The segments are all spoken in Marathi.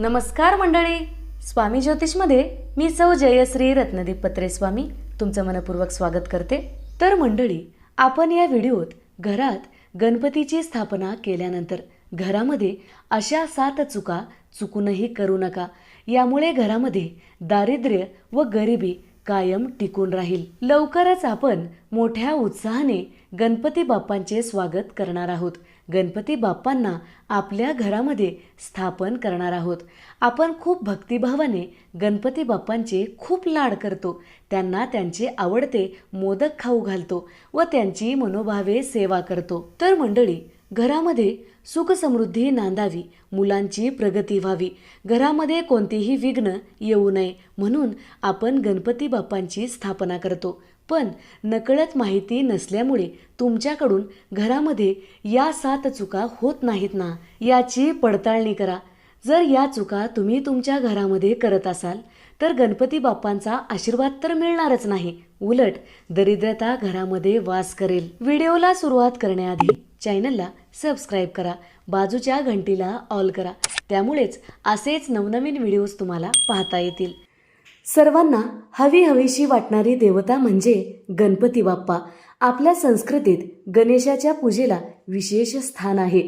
नमस्कार मंडळी. स्वामी ज्योतिषमध्ये मी सौ जयश्री रत्नदीप पत्रे स्वामी तुमचं मनपूर्वक स्वागत करते. तर मंडळी आपण या व्हिडिओत घरात गणपतीची स्थापना केल्यानंतर घरामध्ये अशा सात चुका चुकूनही करू नका. यामुळे घरामध्ये दारिद्र्य व गरिबी कायम टिकून राहील. लवकरच आपण मोठ्या उत्साहाने गणपती बाप्पांचे स्वागत करणार आहोत. गणपती बाप्पांना आपल्या घरामध्ये स्थापन करणार आहोत. आपण खूप भक्तिभावाने गणपती बाप्पांचे खूप लाड करतो. त्यांना त्यांचे आवडते मोदक खाऊ घालतो व त्यांची मनोभावे सेवा करतो. तर मंडळी घरामध्ये सुखसमृद्धी नांदावी मुलांची प्रगती व्हावी. घरामध्ये कोणतेही विघ्न येऊ नये म्हणून आपण गणपती बाप्पांची स्थापना करतो. पण नकळत माहिती नसल्यामुळे तुमच्याकडून घरामध्ये या सात चुका होत नाहीत ना याची पडताळणी करा. जर या चुका तुम्ही तुमच्या घरामध्ये करत असाल तर गणपती बाप्पांचा आशीर्वाद तर मिळणारच नाही. उलट दरिद्रता घरामध्ये वास करेल. व्हिडिओला सुरुवात करण्याआधी चॅनलला सबस्क्राईब करा बाजूच्या घंटीला ऑल करा. त्यामुळेच असेच नवनवीन व्हिडिओज तुम्हाला पाहता येतील. सर्वांना हवी हवीशी वाटणारी देवता म्हणजे गणपती बाप्पा. आपल्या संस्कृतीत गणेशाच्या पूजेला विशेष स्थान आहे.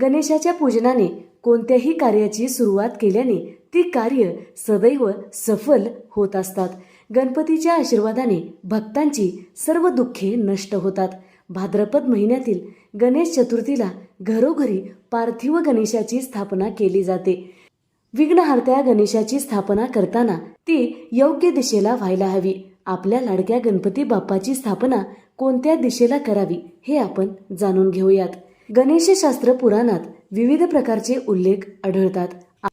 गणेशाच्या पूजनाने कोणत्याही कार्याची सुरुवात केल्याने ती कार्य सदैव सफल होत असतात. गणपतीच्या आशीर्वादाने भक्तांची सर्व दुःखे नष्ट होतात. भाद्रपद महिन्यातील गणेश चतुर्थीला घरोघरी पार्थिव गणेशाची स्थापना केली जाते. विघ्नहर्त्या गणेशाची स्थापना करताना ती योग्य दिशेला व्हायला हवी. आपल्या लाडक्या गणपती बाप्पाची स्थापना कोणत्या दिशेला करावी हे आपण जाणून घेऊयात. गणेशशास्त्र पुराणात विविध प्रकारचे उल्लेख आढळतात.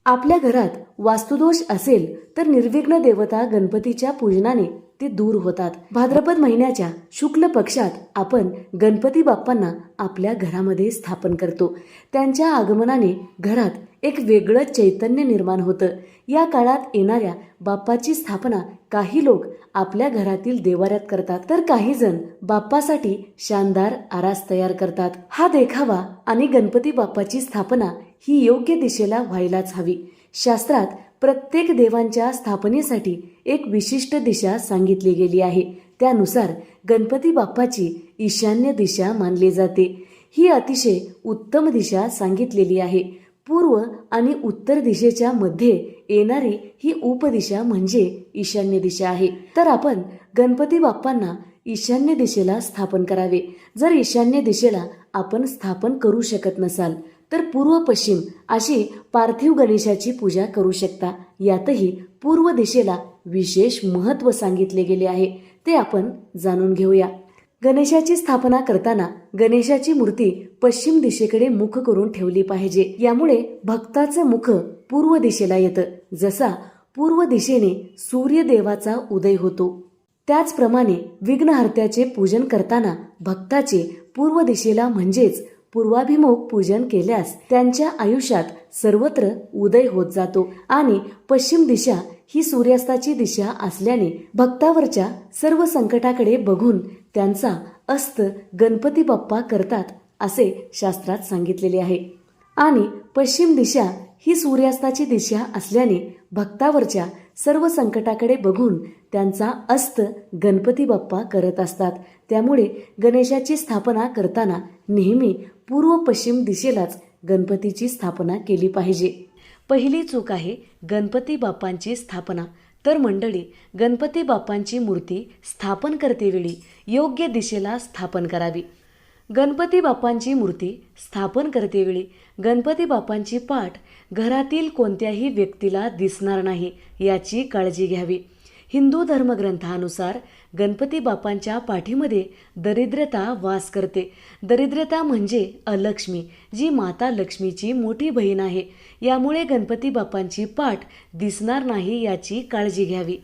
आपल्या घरात वास्तुदोष असेल तर निर्विघ्न देवता गणपतीच्या पूजनाने ते दूर होतात. भाद्रपद महिन्याच्या शुक्ल पक्षात आपण गणपती बाप्पांना आपल्या घरामध्ये स्थापन करतो. त्यांच्या आगमनाने घरात एक वेगळं चैतन्य निर्माण होतं. या काळात येणाऱ्या बाप्पाची स्थापना काही लोक आपल्या घरातील देवाऱ्यात करतात. तर काही जण बाप्पासाठी शानदार आरास तयार करतात. हा देखावा आणि गणपती बाप्पाची स्थापना ही योग्य दिशेला व्हायलाच हवी. शास्त्रात प्रत्येक देवांच्या स्थापनेसाठी एक विशिष्ट दिशा सांगितली गेली आहे. त्यानुसार गणपती बाप्पाची ईशान्य दिशा मानली जाते. ही अतिशय उत्तम दिशा सांगितलेली आहे. पूर्व आणि उत्तर दिशेच्या मध्ये येणारी ही उपदिशा म्हणजे ईशान्य दिशा आहे. तर आपण गणपती बाप्पांना ईशान्य दिशेला स्थापन करावे. जर ईशान्य दिशेला आपण स्थापन करू शकत नसाल तर पूर्व पश्चिम अशी पार्थिव गणेशाची पूजा करू शकता. यातही पूर्व दिशेला विशेष महत्त्व सांगितले गेले आहे. ते आपण जाणून घेऊया. गणेशाची स्थापना करताना गणेशाची मूर्ती पश्चिम दिशेकडे मुख करून ठेवली पाहिजे. यामुळे भक्ताचं मुख पूर्व दिशेला येतं. जसा पूर्व दिशेने सूर्यदेवाचा उदय होतो. त्याचप्रमाणे विघ्नहर्त्याचे पूजन करताना भक्ताचे पूर्व दिशेला म्हणजेच पूर्वाभिमुख पूजन केल्यास त्यांच्या आयुष्यात सर्वत्र उदय होत जातो आणि पश्चिम दिशा ही सूर्यास्ताची दिशा असल्याने भक्तावरच्या सर्व संकटाकडे बघून त्यांचा अस्त गणपती बाप्पा करतात असे शास्त्रात सांगितलेले आहे. आणि पश्चिम दिशा ही सूर्यास्ताची दिशा असल्याने भक्तावरच्या सर्व संकटाकडे बघून त्यांचा अस्त गणपती बाप्पा करत असतात. त्यामुळे गणेशाची स्थापना करताना नेहमी पूर्व पश्चिम दिशेलाच गणपतीची स्थापना केली पाहिजे. पहिली चूक आहे गणपती बाप्पांची स्थापना. तर मंडळी गणपती बाप्पांची मूर्ती स्थापन करतेवेळी योग्य दिशेला स्थापन करावी. गणपती बाप्पांची मूर्ती स्थापन करतेवेळी गणपती बाप्पांची पाठ घरातील कोणत्याही व्यक्तीला दिसणार नाही याची काळजी घ्यावी. हिंदू धर्मग्रंथानुसार गणपती बाप्पांच्या पाठीमध्ये दरिद्रता वास करते. दरिद्रता म्हणजे अलक्ष्मी जी माता लक्ष्मीची मोठी बहीण आहे. यामुळे गणपती बाप्पांची पाठ दिसणार नाही याची काळजी घ्यावी.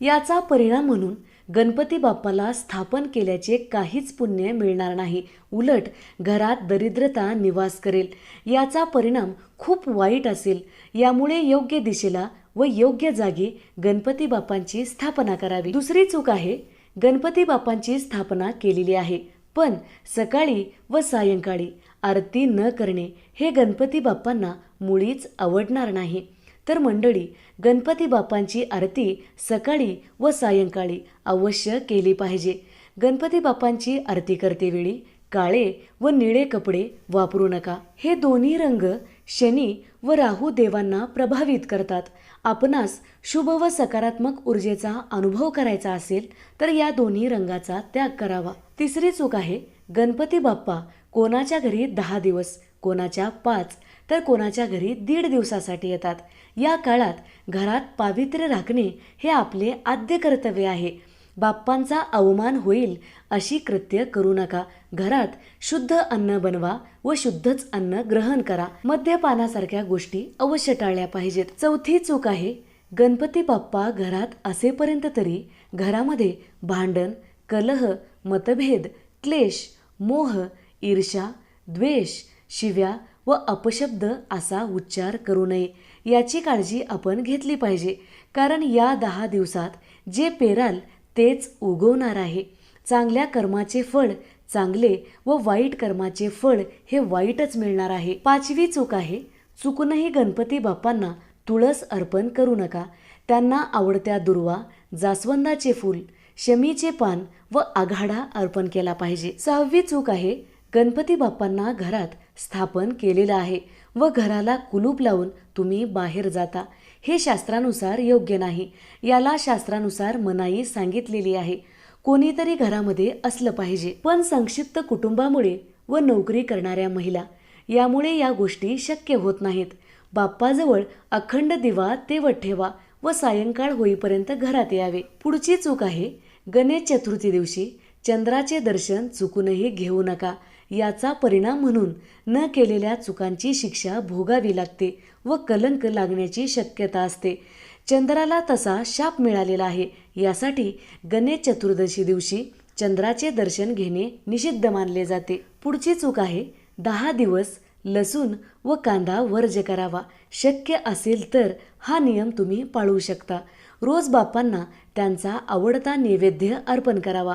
याचा परिणाम म्हणून गणपती बाप्पाला स्थापन केल्याचे काहीच पुण्य मिळणार नाही. उलट घरात दरिद्रता निवास करेल. याचा परिणाम खूप वाईट असेल. यामुळे योग्य दिशेला व योग्य जागी गणपती बाप्पांची स्थापना करावी. दुसरी चूक आहे गणपती बाप्पांची स्थापना केलेली आहे. पण सकाळी व सायंकाळी आरती न करणे हे गणपती बाप्पांना मुळीच आवडणार नाही. तर मंडळी गणपती बाप्पांची आरती सकाळी व सायंकाळी अवश्य केली पाहिजे. गणपती बाप्पांची आरती करतेवेळी काळे व निळे कपडे वापरू नका. हे दोन्ही रंग शनी व राहू देवांना प्रभावित करतात. आपणास शुभ व सकारात्मक ऊर्जेचा अनुभव करायचा असेल तर या दोन्ही रंगाचा त्याग करावा. तिसरी चूक आहे गणपती बाप्पा कोणाच्या घरी दहा दिवस कोणाच्या पाच तर कोणाच्या घरी दीड दिवसासाठी येतात. या काळात घरात पावित्र्य राखणे हे आपले आद्य कर्तव्य आहे. बाप्पांचा अवमान होईल अशी कृत्य करू नका. घरात शुद्ध अन्न बनवा व शुद्धच अन्न ग्रहण करा. मद्यपानासारख्या गोष्टी अवश्य टाळल्या पाहिजेत. चौथी चूक आहे गणपती बाप्पा घरात असेपर्यंत तरी घरामध्ये भांडण कलह मतभेद क्लेश मोह ईर्षा द्वेष शिव्या व अपशब्द असा उच्चार करू नये. याची काळजी आपण घेतली पाहिजे. कारण या दहा दिवसात जे पेराल तेच उगवणार आहे. चांगल्या कर्माचे फळ चांगले व वाईट कर्माचे फळ हे वाईटच मिळणार आहे. पाचवी चूक आहे चुकूनही गणपती बाप्पांना तुळस अर्पण करू नका. त्यांना आवडत्या दुर्वा जास्वंदाचे फूल शमीचे पान व आघाडा अर्पण केला पाहिजे. सहावी चूक आहे गणपती बाप्पांना घरात स्थापन केलेलं आहे व घराला कुलूप लावून तुम्ही बाहेर जाता. हे शास्त्रानुसार योग्य नाही. याला शास्त्रानुसार मनाई सांगितलेली आहे. कोणीतरी घरामध्ये असलं पाहिजे. पण संक्षिप्त कुटुंबामुळे व नोकरी करणाऱ्या महिला यामुळे या गोष्टी शक्य होत नाहीत. बाप्पाजवळ अखंड दिवा तेवत ठेवा व सायंकाळ होईपर्यंत घरात यावे. पुढची चूक आहे गणेश चतुर्थी दिवशी चंद्राचे दर्शन चुकूनही घेऊ नका. याचा परिणाम म्हणून न केलेल्या चुकांची शिक्षा भोगावी लागते व कलंक लागण्याची शक्यता असते. चंद्राला तसा शाप मिळालेला आहे. यासाठी गणेश चतुर्दशी दिवशी चंद्राचे दर्शन घेणे निषिद्ध मानले जाते. पुढची चूक आहे दहा दिवस लसूण व कांदा वर्ज करावा. शक्य असेल तर हा नियम तुम्ही पाळू शकता. रोज बाप्पांना त्यांचा आवडता नैवेद्य अर्पण करावा.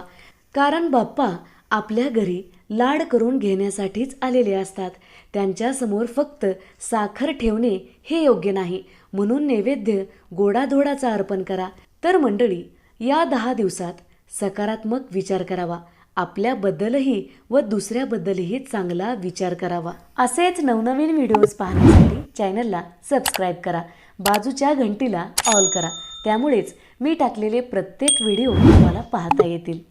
कारण बाप्पा आपल्या घरी लाड करून घेण्यासाठीच आलेले असतात. त्यांच्यासमोर फक्त साखर ठेवणे हे योग्य नाही. म्हणून नैवेद्य गोडाधोडाचा अर्पण करा. तर मंडळी या दहा दिवसात सकारात्मक विचार करावा. आपल्याबद्दलही व दुसऱ्याबद्दलही चांगला विचार करावा. असेच नवनवीन व्हिडिओज पाहण्यासाठी चॅनलला सबस्क्राईब करा. बाजूच्या घंटीला ऑल करा. त्यामुळेच मी टाकलेले प्रत्येक व्हिडिओ तुम्हाला पाहता येतील.